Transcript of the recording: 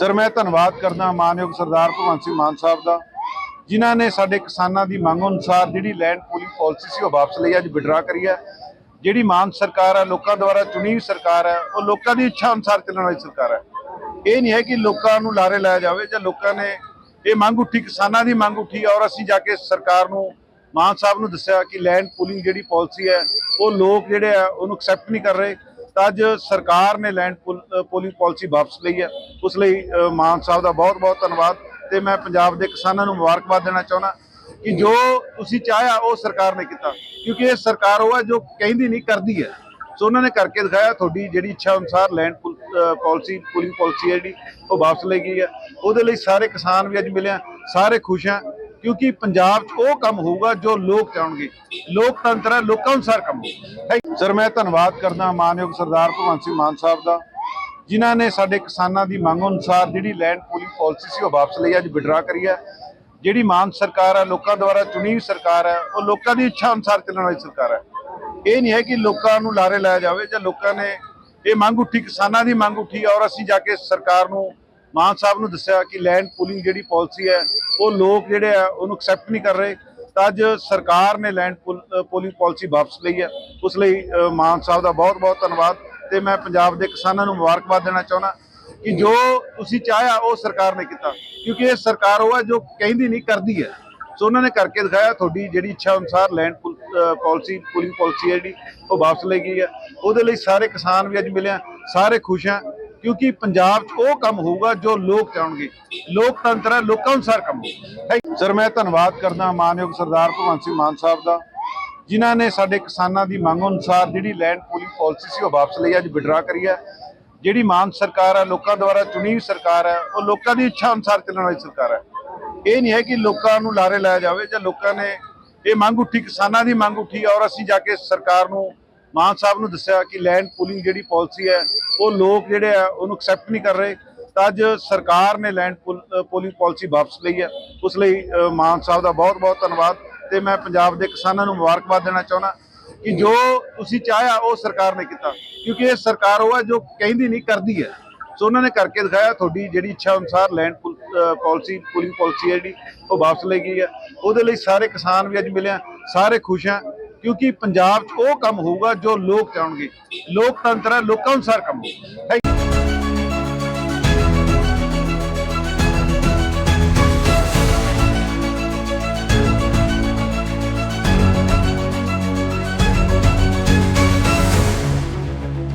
Sir, ਮੈਂ ਧੰਨਵਾਦ ਕਰਦਾ ਮਾਨਯੋਗ ਸਰਦਾਰ ਭਗਵੰਤ ਸਿੰਘ ਮਾਨ ਸਾਹਿਬ ਦਾ, ਜਿਨ੍ਹਾਂ ਨੇ ਸਾਡੇ ਕਿਸਾਨਾਂ ਦੀ ਮੰਗ ਅਨੁਸਾਰ ਜਿਹੜੀ ਲੈਂਡ ਪੂਲਿੰਗ ਪਾਲਿਸੀ ਸੀ ਉਹ ਵਾਪਸ ਲਈ, ਅੱਜ ਵਿਡਰਾ ਕਰੀ ਹੈ। ਜਿਹੜੀ ਮਾਨ ਸਰਕਾਰ ਹੈ, ਲੋਕਾਂ ਦੁਆਰਾ ਚੁਣੀ ਹੋਈ ਸਰਕਾਰ ਹੈ, ਉਹ ਲੋਕਾਂ ਦੀ ਇੱਛਾ ਅਨੁਸਾਰ ਚੱਲਣ ਵਾਲੀ ਸਰਕਾਰ ਹੈ। ਇਹ ਨਹੀਂ ਹੈ ਕਿ ਲੋਕਾਂ ਨੂੰ ਲਾਰੇ ਲਾਇਆ ਜਾਵੇ ਜਾਂ ਲੋਕਾਂ ਨੇ ਇਹ ਮੰਗ ਉੱਠੀ, ਕਿਸਾਨਾਂ ਦੀ ਮੰਗ ਉੱਠੀ, ਔਰ ਅਸੀਂ ਜਾ ਕੇ ਸਰਕਾਰ ਨੂੰ, ਮਾਨ ਸਾਹਿਬ ਨੂੰ ਦੱਸਿਆ ਕਿ ਲੈਂਡ ਪੂਲਿੰਗ ਜਿਹੜੀ ਪਾਲਿਸੀ ਹੈ, ਉਹ ਲੋਕ ਜਿਹੜੇ ਆ, ਉਹਨੂੰ ਐਕਸੈਪਟ ਨਹੀਂ ਕਰ ਰਹੇ। ਤਾਂ ਅੱਜ ਸਰਕਾਰ ਨੇ ਲੈਂਡ ਪੋਲਿੰਗ ਪਾਲਿਸੀ ਵਾਪਸ ਲਈ ਹੈ। ਉਸ ਲਈ ਮਾਨ ਸਾਹਿਬ ਦਾ ਬਹੁਤ ਬਹੁਤ ਧੰਨਵਾਦ ਤੇ ਮੈਂ ਪੰਜਾਬ ਦੇ ਕਿਸਾਨਾਂ ਨੂੰ ਮੁਬਾਰਕਬਾਦ ਦੇਣਾ ਚਾਹੁੰਦਾ ਕਿ ਜੋ ਤੁਸੀਂ ਚਾਹਿਆ, ਉਹ ਸਰਕਾਰ ਨੇ ਕੀਤਾ। ਕਿਉਂਕਿ ਇਹ ਸਰਕਾਰ ਉਹ ਹੈ ਜੋ ਕਹਿੰਦੀ ਨਹੀਂ, ਕਰਦੀ ਹੈ। ਸੋ ਉਹਨਾਂ ਨੇ ਕਰਕੇ ਦਿਖਾਇਆ, ਤੁਹਾਡੀ ਜਿਹੜੀ ਇੱਛਾ ਅਨੁਸਾਰ ਲੈਂਡ ਪਾਲਿਸੀ ਪੂਲਿੰਗ ਪਾਲਿਸੀ ਹੈ ਜਿਹੜੀ, ਉਹ ਵਾਪਸ ਲਈ ਗਈ ਹੈ। ਉਹਦੇ ਲਈ ਸਾਰੇ ਕਿਸਾਨ ਵੀ ਅੱਜ ਮਿਲੇ ਆ, ਸਾਰੇ ਖੁਸ਼ ਆ। ਕਿਉਂਕਿ ਪੰਜਾਬ 'ਚ ਉਹ ਕੰਮ ਹੋਊਗਾ ਜੋ ਲੋਕ ਚਾਹਣਗੇ। ਲੋਕਤੰਤਰ ਹੈ, ਲੋਕਾਂ ਅਨੁਸਾਰ ਕੰਮ ਹੋਊਗਾ। ਸਰ ਮੈਂ ਧੰਨਵਾਦ ਕਰਦਾ ਮਾਨਯੋਗ ਸਰਦਾਰ ਭਗਵੰਤ ਸਿੰਘ ਮਾਨ ਸਾਹਿਬ ਦਾ, ਜਿਨ੍ਹਾਂ ਨੇ ਸਾਡੇ ਕਿਸਾਨਾਂ ਦੀ ਮੰਗ ਅਨੁਸਾਰ ਜਿਹੜੀ ਲੈਂਡ ਪੂਲਿੰਗ ਪਾਲਿਸੀ ਸੀ ਉਹ ਵਾਪਸ ਲਈ, ਅੱਜ ਵਿਡਰਾ ਕਰੀ ਹੈ। ਜਿਹੜੀ ਮਾਨ ਸਰਕਾਰ ਹੈ, ਲੋਕਾਂ ਦੁਆਰਾ ਚੁਣੀ ਹੋਈ ਸਰਕਾਰ ਹੈ, ਉਹ ਲੋਕਾਂ ਦੀ ਇੱਛਾ ਅਨੁਸਾਰ ਚੱਲਣ ਵਾਲੀ ਸਰਕਾਰ ਹੈ। ਇਹ ਨਹੀਂ ਹੈ ਕਿ ਲੋਕਾਂ ਨੂੰ ਲਾਰੇ ਲਾਇਆ ਜਾਵੇ ਜਾਂ ਲੋਕਾਂ ਨੇ ਇਹ ਮੰਗ ਉੱਠੀ, ਕਿਸਾਨਾਂ ਦੀ ਮੰਗ ਉੱਠੀ ਔਰ ਅਸੀਂ ਜਾ ਕੇ ਸਰਕਾਰ ਨੂੰ ਮਾਨ ਸਾਹਿਬ ਨੂੰ ਦੱਸਿਆ ਕਿ ਲੈਂਡ ਪੂਲਿੰਗ ਜਿਹੜੀ ਪਾਲਿਸੀ ਹੈ, ਉਹ ਲੋਕ ਜਿਹੜੇ ਆ, ਉਹਨੂੰ ਐਕਸੈਪਟ ਨਹੀਂ ਕਰ ਰਹੇ। ਤਾਂ ਅੱਜ ਸਰਕਾਰ ਨੇ ਲੈਂਡ ਪੂਲਿੰਗ ਪਾਲਿਸੀ ਵਾਪਸ ਲਈ ਹੈ। ਉਸ ਲਈ ਮਾਨ ਸਾਹਿਬ ਦਾ ਬਹੁਤ ਬਹੁਤ ਧੰਨਵਾਦ ਤੇ ਮੈਂ ਪੰਜਾਬ ਦੇ ਕਿਸਾਨਾਂ ਨੂੰ ਮੁਬਾਰਕਬਾਦ ਦੇਣਾ ਚਾਹੁੰਦਾ ਕਿ ਜੋ ਤੁਸੀਂ ਚਾਹਿਆ, ਉਹ ਸਰਕਾਰ ਨੇ ਕੀਤਾ। ਕਿਉਂਕਿ ਇਹ ਸਰਕਾਰ ਉਹ ਹੈ ਜੋ ਕਹਿੰਦੀ ਨਹੀਂ, ਕਰਦੀ ਹੈ। ਸੋ ਉਹਨਾਂ ਨੇ ਕਰਕੇ ਦਿਖਾਇਆ, ਤੁਹਾਡੀ ਜਿਹੜੀ ਇੱਛਾ ਅਨੁਸਾਰ ਲੈਂਡ ਪਾਲਿਸੀ, ਪੂਲਿੰਗ ਪਾਲਿਸੀ ਹੈ ਜਿਹੜੀ, ਉਹ ਵਾਪਸ ਲਈ ਗਈ ਹੈ। ਉਹਦੇ ਲਈ ਸਾਰੇ ਕਿਸਾਨ ਵੀ ਅੱਜ ਮਿਲੇ ਆ, ਸਾਰੇ ਖੁਸ਼ ਆ। ਕਿਉਂਕਿ ਪੰਜਾਬ 'ਚ ਉਹ ਕੰਮ ਹੋਊਗਾ ਜੋ ਲੋਕ ਚਾਹਣਗੇ। ਲੋਕਤੰਤਰ ਹੈ, ਲੋਕਾਂ ਅਨੁਸਾਰ ਕੰਮ ਹੋਊਗਾ। ਸਰ, ਮੈਂ ਧੰਨਵਾਦ ਕਰਦਾ ਮਾਨਯੋਗ ਸਰਦਾਰ ਭਗਵੰਤ ਸਿੰਘ ਮਾਨ ਸਾਹਿਬ ਦਾ, ਜਿਨ੍ਹਾਂ ਨੇ ਸਾਡੇ ਕਿਸਾਨਾਂ ਦੀ ਮੰਗ ਅਨੁਸਾਰ ਜਿਹੜੀ ਲੈਂਡ ਪੂਲਿੰਗ ਪਾਲਿਸੀ ਸੀ ਉਹ ਵਾਪਸ ਲਈ, ਅੱਜ ਵਿਡਰਾ ਕਰੀ ਹੈ। ਜਿਹੜੀ ਮਾਨ ਸਰਕਾਰ ਹੈ, ਲੋਕਾਂ ਦੁਆਰਾ ਚੁਣੀ ਹੋਈ ਸਰਕਾਰ ਹੈ, ਉਹ ਲੋਕਾਂ ਦੀ ਇੱਛਾ ਅਨੁਸਾਰ ਚੱਲਣ ਵਾਲੀ ਸਰਕਾਰ ਹੈ। ਇਹ ਨਹੀਂ ਹੈ ਕਿ ਲੋਕਾਂ ਨੂੰ ਲਾਰੇ ਲਾਇਆ ਜਾਵੇ ਜਾਂ ਲੋਕਾਂ ਨੇ ਇਹ ਮੰਗ ਉੱਠੀ, ਕਿਸਾਨਾਂ ਦੀ ਮੰਗ ਉੱਠੀ ਔਰ ਅਸੀਂ ਜਾ ਕੇ ਸਰਕਾਰ ਨੂੰ ਮਾਨ ਸਾਹਿਬ ਨੂੰ ਦੱਸਿਆ ਕਿ ਲੈਂਡ ਪੂਲਿੰਗ ਜਿਹੜੀ ਪਾਲਿਸੀ ਹੈ, ਉਹ ਲੋਕ ਜਿਹੜੇ ਆ, ਉਹਨੂੰ ਐਕਸੈਪਟ ਨਹੀਂ ਕਰ ਰਹੇ। ਤਾਂ ਅੱਜ ਸਰਕਾਰ ਨੇ ਲੈਂਡ ਪੂਲਿੰਗ ਪਾਲਿਸੀ ਵਾਪਸ ਲਈ ਹੈ। ਉਸ ਲਈ ਮਾਨ ਸਾਹਿਬ ਦਾ ਬਹੁਤ ਬਹੁਤ ਧੰਨਵਾਦ ਤੇ ਮੈਂ ਪੰਜਾਬ ਦੇ ਕਿਸਾਨਾਂ ਨੂੰ ਮੁਬਾਰਕਬਾਦ ਦੇਣਾ ਚਾਹੁੰਦਾ ਕਿ ਜੋ ਤੁਸੀਂ ਚਾਹਿਆ, ਉਹ ਸਰਕਾਰ ਨੇ ਕੀਤਾ। ਕਿਉਂਕਿ ਇਹ ਸਰਕਾਰ ਉਹ ਹੈ ਜੋ ਕਹਿੰਦੀ ਨਹੀਂ, ਕਰਦੀ ਹੈ। ਸੋ ਉਹਨਾਂ ਨੇ ਕਰਕੇ ਦਿਖਾਇਆ, ਤੁਹਾਡੀ ਜਿਹੜੀ ਇੱਛਾ ਅਨੁਸਾਰ ਲੈਂਡ ਪਾਲਿਸੀ, ਪੂਲਿੰਗ ਪਾਲਿਸੀ ਹੈ ਜਿਹੜੀ, ਉਹ ਵਾਪਸ ਲਈ ਗਈ ਹੈ। ਉਹਦੇ ਲਈ ਸਾਰੇ ਕਿਸਾਨ ਵੀ ਅੱਜ ਮਿਲਿਆ ਸਾਰੇ ਖੁਸ਼ ਆ। ਕਿਉਂਕਿ ਪੰਜਾਬ 'ਚ ਉਹ ਕੰਮ ਹੋਊਗਾ ਜੋ ਲੋਕ ਚਾਹਣਗੇ। ਲੋਕਤੰਤਰ ਹੈ, ਲੋਕਾਂ ਅਨੁਸਾਰ ਕੰਮ ਹੋਊਗਾ।